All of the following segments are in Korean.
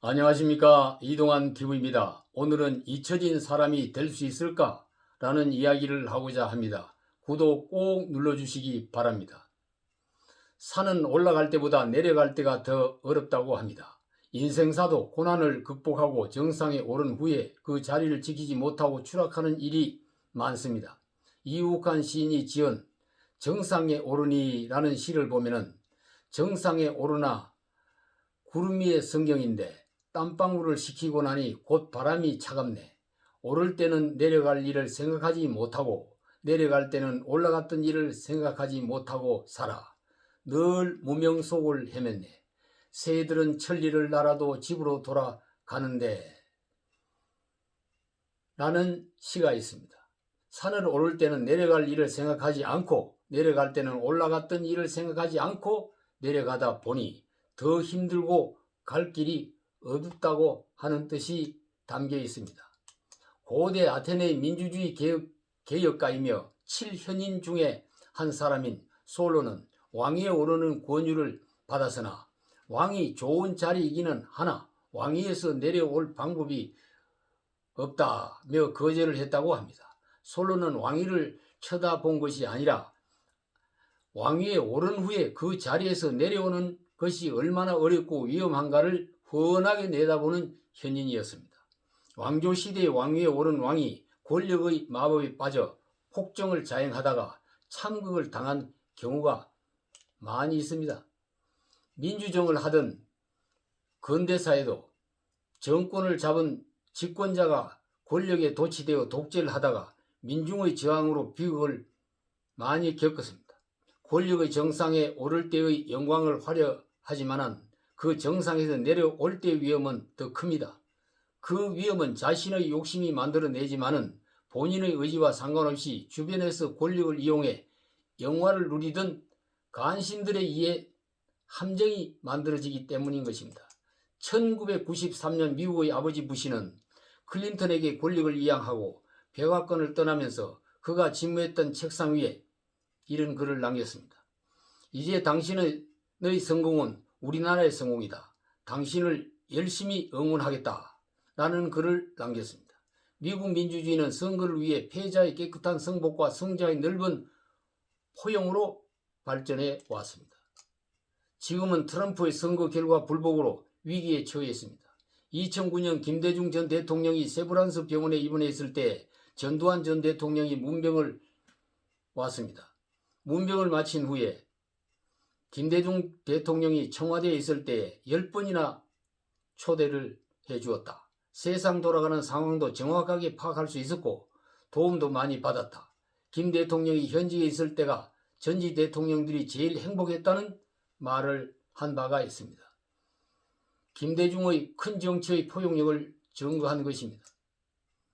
안녕하십니까 이동환 TV입니다. 오늘은 잊혀진 사람이 될 수 있을까? 라는 이야기를 하고자 합니다. 구독 꼭 눌러주시기 바랍니다. 산은 올라갈 때보다 내려갈 때가 더 어렵다고 합니다. 인생사도 고난을 극복하고 정상에 오른 후에 그 자리를 지키지 못하고 추락하는 일이 많습니다. 이욱한 시인이 지은 정상에 오르니라는 시를 보면은 정상에 오르나 구름 위의 성경인데 땀방울을 식히고 나니 곧 바람이 차갑네. 오를 때는 내려갈 일을 생각하지 못하고 내려갈 때는 올라갔던 일을 생각하지 못하고 살아. 늘 무명 속을 헤맸네. 새들은 천리를 날아도 집으로 돌아가는데 라는 시가 있습니다. 산을 오를 때는 내려갈 일을 생각하지 않고 내려갈 때는 올라갔던 일을 생각하지 않고 내려가다 보니 더 힘들고 갈 길이 어둡다고 하는 뜻이 담겨 있습니다. 고대 아테네의 민주주의 개혁, 개혁가이며 칠현인 중에 한 사람인 솔로는 왕위에 오르는 권유를 받았으나 왕이 좋은 자리이기는 하나 왕위에서 내려올 방법이 없다며 거절을 했다고 합니다. 솔로는 왕위를 쳐다본 것이 아니라 왕위에 오른 후에 그 자리에서 내려오는 것이 얼마나 어렵고 위험한가를 훤하게 내다보는 현인이었습니다. 왕조 시대의 왕위에 오른 왕이 권력의 마법에 빠져 폭정을 자행하다가 참극을 당한 경우가 많이 있습니다. 민주정을 하던 근대사에도 정권을 잡은 집권자가 권력에 도취되어 독재를 하다가 민중의 저항으로 비극을 많이 겪었습니다. 권력의 정상에 오를 때의 영광을 화려하지만은 그 정상에서 내려올 때의 위험은 더 큽니다. 그 위험은 자신의 욕심이 만들어내지만은 본인의 의지와 상관없이 주변에서 권력을 이용해 영화를 누리던 간신들에 의해 함정이 만들어지기 때문인 것입니다. 1993년 미국의 아버지 부시는 클린턴에게 권력을 이양하고 백악관을 떠나면서 그가 직무했던 책상 위에 이런 글을 남겼습니다. 이제 당신의 성공은 우리나라의 성공이다. 당신을 열심히 응원하겠다. 라는 글을 남겼습니다. 미국 민주주의는 선거를 위해 패자의 깨끗한 성복과 승자의 넓은 포용으로 발전해 왔습니다. 지금은 트럼프의 선거 결과 불복으로 위기에 처했습니다. 2009년 김대중 전 대통령이 세브란스 병원에 입원했을 때 전두환 전 대통령이 문병을 왔습니다. 문병을 마친 후에 김대중 대통령이 청와대에 있을 때 10번이나 초대를 해 주었다. 세상 돌아가는 상황도 정확하게 파악할 수 있었고 도움도 많이 받았다. 김 대통령이 현지에 있을 때가 전직 대통령들이 제일 행복했다는 말을 한 바가 있습니다. 김대중의 큰 정치의 포용력을 증거한 것입니다.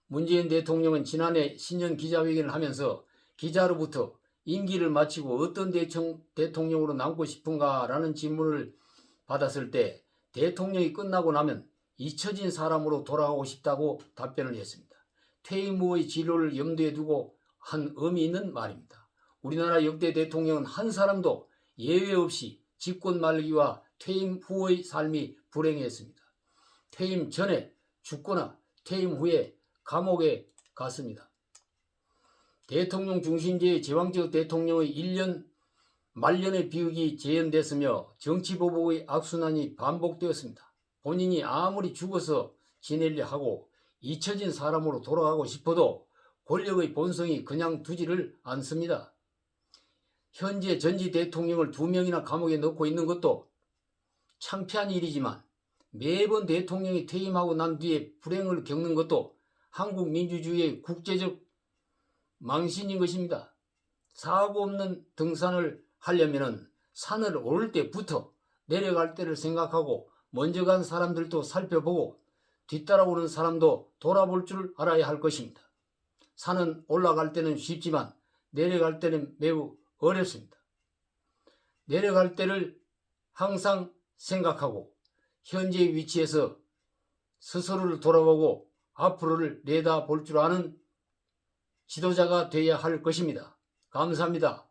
문재인 대통령은 지난해 신년 기자회견을 하면서 기자로부터 임기를 마치고 어떤 대통령으로 남고 싶은가라는 질문을 받았을 때 대통령이 끝나고 나면 잊혀진 사람으로 돌아가고 싶다고 답변을 했습니다. 퇴임 후의 진로를 염두에 두고 한 의미 있는 말입니다. 우리나라 역대 대통령은 한 사람도 예외 없이 집권 말기와 퇴임 후의 삶이 불행했습니다. 퇴임 전에 죽거나 퇴임 후에 감옥에 갔습니다. 대통령 중심제의 제왕적 대통령의 1년 말년의 비극이 재현됐으며 정치보복의 악순환이 반복되었습니다. 본인이 아무리 죽어서 지내려 하고 잊혀진 사람으로 돌아가고 싶어도 권력의 본성이 그냥 두지를 않습니다. 현재 전직 대통령을 두 명이나 감옥에 넣고 있는 것도 창피한 일이지만 매번 대통령이 퇴임하고 난 뒤에 불행을 겪는 것도 한국 민주주의의 국제적 망신인 것입니다. 사고 없는 등산을 하려면 산을 오를 때부터 내려갈 때를 생각하고 먼저 간 사람들도 살펴보고 뒤따라오는 사람도 돌아볼 줄 알아야 할 것입니다. 산은 올라갈 때는 쉽지만 내려갈 때는 매우 어렵습니다. 내려갈 때를 항상 생각하고 현재 위치에서 스스로를 돌아보고 앞으로를 내다볼 줄 아는 지도자가 되어야 할 것입니다. 감사합니다.